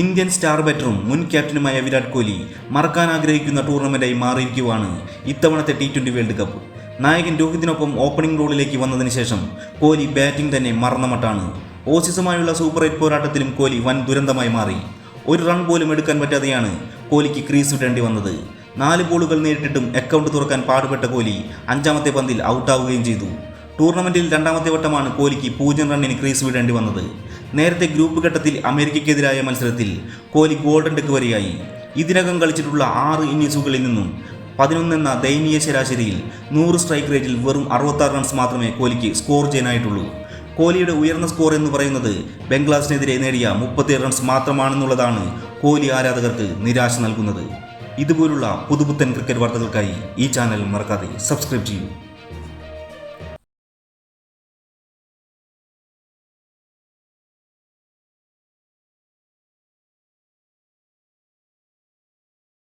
Indian star ബാറ്ററും മുൻ ക്യാപ്റ്റനുമായ വിരാട് കോഹ്ലി മറക്കാൻ ആഗ്രഹിക്കുന്ന ടൂർണമെന്റായി മാറിയിരിക്കുവാണ് ഇത്തവണത്തെ ടി ട്വന്റി വേൾഡ് കപ്പ് നായകൻ രോഹിതിനൊപ്പം ഓപ്പണിംഗ് റോളിലേക്ക് വന്നതിന് ശേഷം കോഹ്ലി ബാറ്റിംഗ് തന്നെ മറന്നമട്ടാണ്. ഓസീസുമായുള്ള സൂപ്പർ എയ്റ്റ് പോരാട്ടത്തിലും കോഹ്ലി വൻ ദുരന്തമായി മാറി. ഒരു റൺ പോലും എടുക്കാൻ പറ്റാതെയാണ് കോഹ്ലിക്ക് ക്രീസ് വിടേണ്ടി വന്നത്. നാല് ബോളുകൾ നേരിട്ടിട്ടും അക്കൗണ്ട് തുറക്കാൻ പാടുപെട്ട കോഹ്ലി അഞ്ചാമത്തെ പന്തിൽ ഔട്ടാവുകയും ചെയ്തു. ടൂർണമെന്റിൽ രണ്ടാമത്തെ വട്ടമാണ് കോലിക്ക് പൂജ്യം റണ്ണിന് ക്രീസ് വിടേണ്ടി വന്നത്. നേരത്തെ ഗ്രൂപ്പ് ഘട്ടത്തിൽ അമേരിക്കയ്ക്കെതിരായ മത്സരത്തിൽ കോലി ഗോൾഡൻ ഡെക്ക് വരെയായി. ഇതിനകം കളിച്ചിട്ടുള്ള ആറ് ഇന്നിംഗ്സുകളിൽ നിന്നും പതിനൊന്നെന്ന ദയനീയ ശരാശരിയിൽ നൂറ് സ്ട്രൈക്ക് റേറ്റിൽ വെറും അറുപത്താറ് റൺസ് മാത്രമേ കോലിക്ക് സ്കോർ ചെയ്യാനായിട്ടുള്ളൂ. കോലിയുടെ ഉയർന്ന സ്കോർ എന്ന് പറയുന്നത് ബംഗ്ലാദേശിനെതിരെ നേടിയ മുപ്പത്തിയേഴ് റൺസ് മാത്രമാണെന്നുള്ളതാണ് കോലി ആരാധകർക്ക് നിരാശ നൽകുന്നത്. ഇതുപോലുള്ള പുതുപുത്തൻ ക്രിക്കറ്റ് വാർത്തകൾക്കായി ഈ ചാനൽ മറക്കാതെ സബ്സ്ക്രൈബ് ചെയ്യൂ.